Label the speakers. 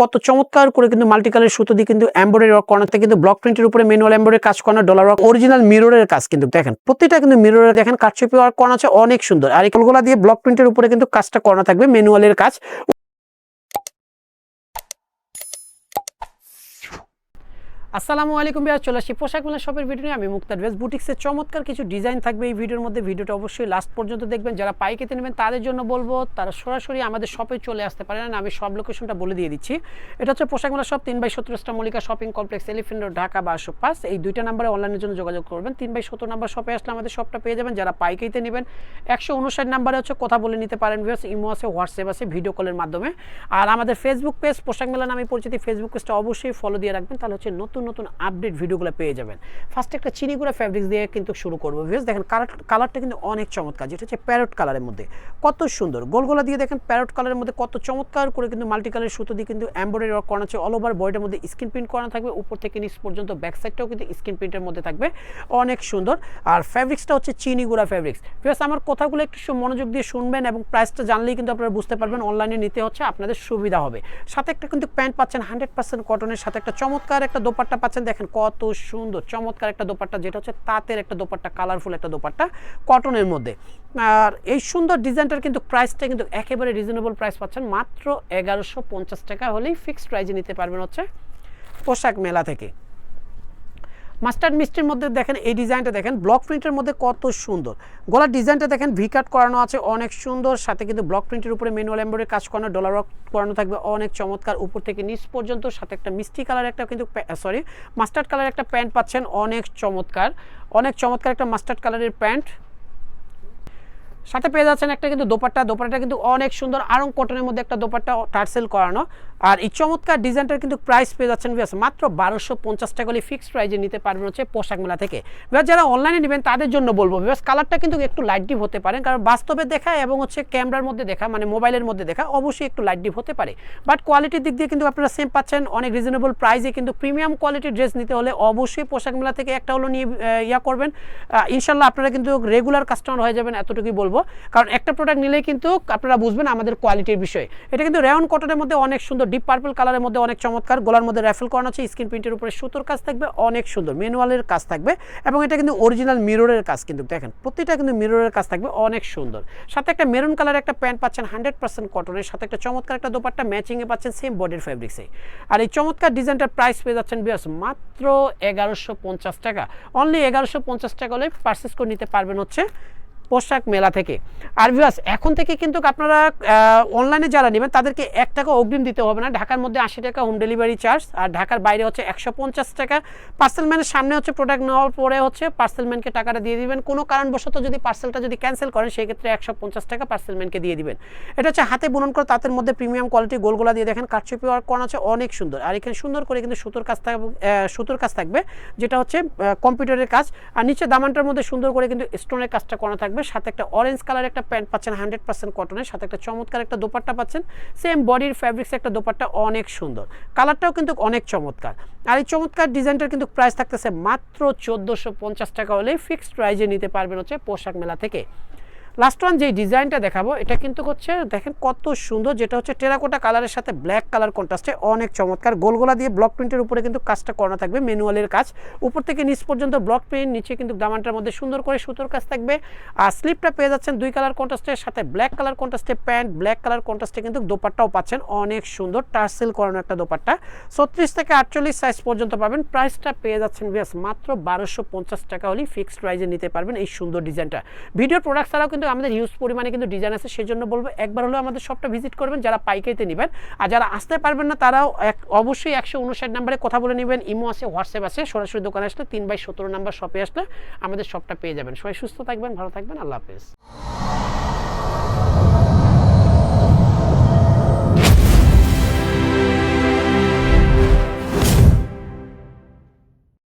Speaker 1: কত চমৎকার করে কিন্তু মাল্টি কালার সুতো দিয়ে কিন্তু এমব্রয়ডারি ওয়ার্ক থাকে কিন্তু ব্লক প্রিন্টের উপরে ম্যানুয়াল এমব্রয়ডারি কাজ করানো ডলার ওয়ার্ক অরিজিনাল মিররের কাজ কিন্তু দেখেন প্রত্যেকটা কিন্তু মিররের দেখেন কাটছপি ওয়ার্ক করানো আছে, অনেক সুন্দর। আর এই দিয়ে ব্লক প্রিন্টের উপরে কিন্তু কাজটা করানো থাকবে ম্যানুয়ালের কাজ। আসসালামু আলাইকুম ভাইয়া চলে আসি পোশাক মেলা শপের ভিডিও নিয়ে। আমি মুক্তার ড্রেস বুটিক্সের চমৎকার কিছু ডিজাইন থাকবে এই ভিডিওর মধ্যে। ভিডিওটা অবশ্যই লাস্ট পর্যন্ত দেখবেন। যারা পাইকারিতে নেবেন, তাদের জন্য বলব, তারা সরাসরি আমাদের শপে চলে আসতে পারেন। আমি সব লোকেশনটা বলে দিয়ে দিচ্ছি। এটা হচ্ছে পোশাক মেলা শপ তিন বাই সত্তরটা Mallika shopping complex Elephant Road Dhaka বারোশো পাঁচ এই দুইটা নাম্বারে অনলাইনের জন্য যোগাযোগ করবেন। তিন বাই সত্তর নাম্বার শপে আসলে আমাদের শপটা পেয়ে যাবেন। যারা পাইকারিতে নেবেন, একশো উনষাট নাম্বারে হচ্ছে কথা বলে নিতে পারেন ভিউস ইমো আছে, হোয়াটসঅ্যাপ আছে ভিডিও কলের মাধ্যমে। আর আমাদের ফেসবুক পেজ পোশাক মেলা নামে পরিচিতি ফেসবুক পেজটা অবশ্যই ফলো দিয়ে রাখবেন। তাহলে হচ্ছে নতুন নতুন আপডেট ভিডিওগুলো পেয়ে যাবেন। ফার্স্ট একটা চিনিগুড়া ফ্যাব্রিক্স দিয়ে কিন্তু শুরু করব ভিউস দেখেন কালারটা কিন্তু অনেক চমৎকার, যেটা হচ্ছে প্যারট কালারের মধ্যে। কত সুন্দর। গোলগোলা দিয়ে দেখেন প্যারট কালারের মধ্যে কত চমৎকার করে কিন্তু মাল্টি কালারের সুতো দিয়ে কিন্তু এমব্রয়ডারি ওয়ার্ক করানো আছে। অল ওভার বডির মধ্যে স্ক্রিন প্রিন্ট করানো থাকবে। উপর থেকে নিচ পর্যন্ত ব্যাক সাইডটাও কিন্তু স্ক্রিন প্রিন্টের মধ্যে থাকবে। অনেক সুন্দর। আর ফ্যাব্রিক্সটা হচ্ছে চিনিগুড়া ফ্যাব্রিক্স ভিউস আমার কথাগুলো একটু মনোযোগ দিয়ে শুনবেন এবং প্রাইসটা জানলেই কিন্তু আপনারা বুঝতে পারবেন। অনলাইনে নিতে হচ্ছে, আপনাদের সুবিধা হবে। সাথে একটা কিন্তু প্যান্ট পাচ্ছেন হান্ড্রেড পার্সেন্ট কটনের সাথে একটা চমৎকার একটা দোপাট্টা পাচ্ছেন, দেখেন কত সুন্দর, চমৎকার একটা দোপাট্টা, যেটা হচ্ছে তাঁতের একটা দোপাট্টা কালারফুল একটা দোপাট্টা কটনের মধ্যে। আর এই সুন্দর ডিজাইনটার কিন্তু প্রাইসটা কিন্তু একেবারে রিজনেবল প্রাইস পাচ্ছেন, মাত্র এগারোশো পঞ্চাশ টাকা হলেই ফিক্সড প্রাইজে নিতে পারবেন হচ্ছে পোশাক মেলা থেকে। মাস্টার্ড মিষ্টির মধ্যে দেখেন এই ডিজাইনটা দেখেন, ব্লক প্রিন্টের মধ্যে কত সুন্দর। গলার ডিজাইনটা দেখেন ভি কাট করানো আছে, অনেক সুন্দর। সাথে কিন্তু ব্লক প্রিন্টের উপরে ম্যানুয়াল এমব্রয়ডারি কাজ করানো ডলার করানো থাকবে, অনেক চমৎকার। উপর থেকে নিচ পর্যন্ত সাথে একটা মিষ্টি কালার একটা কিন্তু সরি মাস্টার্ড কালার একটা প্যান্ট পাচ্ছেন, অনেক চমৎকার। অনেক চমৎকার একটা মাস্টার্ড কালারের প্যান্ট সাথে পেয়ে যাচ্ছেন একটা কিন্তু দোপাট্টা। দোপাট্টা কিন্তু অনেক সুন্দর। আরং কটনের মধ্যে একটা দোপাট্টা টার্সেল করানো। আর এই চমৎকার ডিজাইনটার কিন্তু প্রাইস পেয়ে যাচ্ছেন মাত্র বারোশো পঞ্চাশ টাকা ফিক্সড প্রাইজে নিতে পারবেন হচ্ছে পোশাক মেলা থেকে। বিয়াস যারা অনলাইনে নেবেন, তাদের জন্য বলব বিয়াস কালারটা কিন্তু একটু লাইট ডিপ হতে পারে। কারণ বাস্তবে দেখা এবং হচ্ছে ক্যামেরার মধ্যে দেখা মানে মোবাইলের মধ্যে দেখা, অবশ্যই একটু লাইট ডিপ হতে পারে। বাট কোয়ালিটির দিক দিয়ে কিন্তু আপনারা সেম পাচ্ছেন। অনেক রিজনেবল প্রাইসে কিন্তু প্রিমিয়াম কোয়ালিটির ড্রেস নিতে হলে অবশ্যই পোশাক মেলা থেকে একটা হলো নিয়ে ইয়া করবেন। ইনশাল্লাহ আপনারা কিন্তু রেগুলার কাস্টমার হয়ে যাবেন, এতটুকুই বলব। কারণ একটা প্রোডাক্ট নিলেই কিন্তু আপনারা বুঝবেন আমাদের কোয়ালিটির বিষয়ে। এটা কিন্তু রেয়ন কটনের মধ্যে অনেক সুন্দর ডিপ পার্পল কালারের মধ্যে অনেক চমৎকার। গোলার মধ্যে র্যাফেল করানো আছে স্ক্রিন প্রিন্টের উপরে সুতোর কাজ থাকবে, অনেক সুন্দর ম্যানুয়ালের কাজ থাকবে এবং এটা কিন্তু অরিজিনাল মিররের কাজ কিন্তু দেখেন, প্রতিটা কিন্তু মিররের কাজ থাকবে, অনেক সুন্দর। সাথে একটা মেরুন কালার একটা প্যান্ট পাচ্ছেন হান্ড্রেড পার্সেন্ট কটনের সাথে একটা চমৎকার একটা দোপাট্টা ম্যাচিংয়ে পাচ্ছেন সেম বডির ফেব্রিক্সে আর এই চমৎকার ডিজাইনটার প্রাইস পেয়ে যাচ্ছেন বিয়াস মাত্র এগারোশো পঞ্চাশ টাকা। অনলি এগারোশো পঞ্চাশ টাকা হলে পারচেস করে নিতে পারবেন হচ্ছে পোশাক মেলা থেকে। আর ভিউয়ার্স এখন থেকে কিন্তু আপনারা অনলাইনে যারা নেবেন, তাদেরকে এক টাকা অগ্রিম দিতে হবে না। ঢাকার মধ্যে আশি টাকা হোম ডেলিভারি চার্জ আর ঢাকার বাইরে হচ্ছে একশো পঞ্চাশ টাকা। পার্সেলম্যানের সামনে হচ্ছে প্রোডাক্ট নেওয়ার পরে হচ্ছে পার্সেলম্যানকে টাকাটা দিয়ে দিবেন। কোনো কারণবশত যদি পার্সেলটা যদি ক্যান্সেল করেন, সেই ক্ষেত্রে একশো পঞ্চাশ টাকা পার্সেলম্যানকে দিয়ে দিবেন। এটা হচ্ছে হাতে বুনন করে তাদের মধ্যে প্রিমিয়াম কোয়ালিটি গোলগোলা দিয়ে দেখেন, কারচুপি ওয়ার্ক করানো আছে, অনেক সুন্দর। আর এখানে সুন্দর করে কিন্তু সুতোর কাজ থাকবে সুতোর কাজ থাকবে, যেটা হচ্ছে কম্পিউটারের কাজ। আর নিচে দামানটার মধ্যে সুন্দর করে কিন্তু স্টোনের কাজটা করা থাকবে। সাথে একটা অরেঞ্জ কালার একটা প্যান্ট পাচ্ছেন হান্ড্রেড পার্সেন্ট কটনের সাথে একটা চমৎকার একটা দোপাট্টা পাচ্ছেন। সেম বডির ফ্যাব্রিক্স একটা দোপাট্টা অনেক সুন্দর। কালারটাও কিন্তু অনেক চমৎকার। আর এই চমৎকার ডিজাইনটার কিন্তু প্রাইস থাকতেছে মাত্র চোদ্দোশো পঞ্চাশ টাকা হলেই ফিক্সড প্রাইজে নিতে পারবেন হচ্ছে পোশাক মেলা থেকে। লাস্ট ওয়ান যে ডিজাইনটা দেখাবো, এটা কিন্তু হচ্ছে, দেখেন কত সুন্দর, যেটা হচ্ছে টেরাকোটা কালারের সাথে ব্ল্যাক কালার কন্ট্রাস্টে অনেক চমৎকার। গোলগোলা দিয়ে ব্লক প্রিন্টের উপরে কিন্তু কাজটা করানো থাকবে ম্যানুয়ালের কাজ। উপর থেকে নিচ পর্যন্ত ব্লক প্রিন্ট নিচে কিন্তু দামানটার মধ্যে সুন্দর করে সুতোর কাজ থাকবে। আর স্লিপটা পেয়ে যাচ্ছেন দুই কালার কন্ট্রাস্টের সাথে ব্ল্যাক কালার কন্ট্রাস্টে প্যান্ট ব্ল্যাক কালার কন্ট্রাস্টে কিন্তু দোপাট্টাও পাচ্ছেন, অনেক সুন্দর টার্সেল করানো একটা দোপাট্টা। ছত্রিশ থেকে আটচল্লিশ সাইজ পর্যন্ত পাবেন প্রাইসটা পেয়ে যাচ্ছেন বেশ মাত্র বারোশো পঞ্চাশ টাকা হলেই ফিক্সড প্রাইজে নিতে পারবেন এই সুন্দর ডিজাইনটা। ভিডিও প্রোডাক্ট ছাড়াও কিন্তু আমাদের হিউজ পরিমাণে কিন্তু ডিজাইন আছে, সেজন্য বলব একবার হলেও আমাদের সবটা ভিজিট করবেন, যারা পাইকারিতে নেবেন। আর যারা আসতে পারবেন না, তারাও এক, অবশ্যই একশো উনষাট নাম্বারে কথা বলে নেবেন, ইমো আছে, হোয়াটসঅ্যাপ আছে, সরাসরি দোকানে আসলে তিন বাই সতেরো নাম্বার শপে আসলে আমাদের সবটা পেয়ে যাবেন। সবাই সুস্থ থাকবেন, ভালো থাকবেন, আল্লাহ হাফেজ।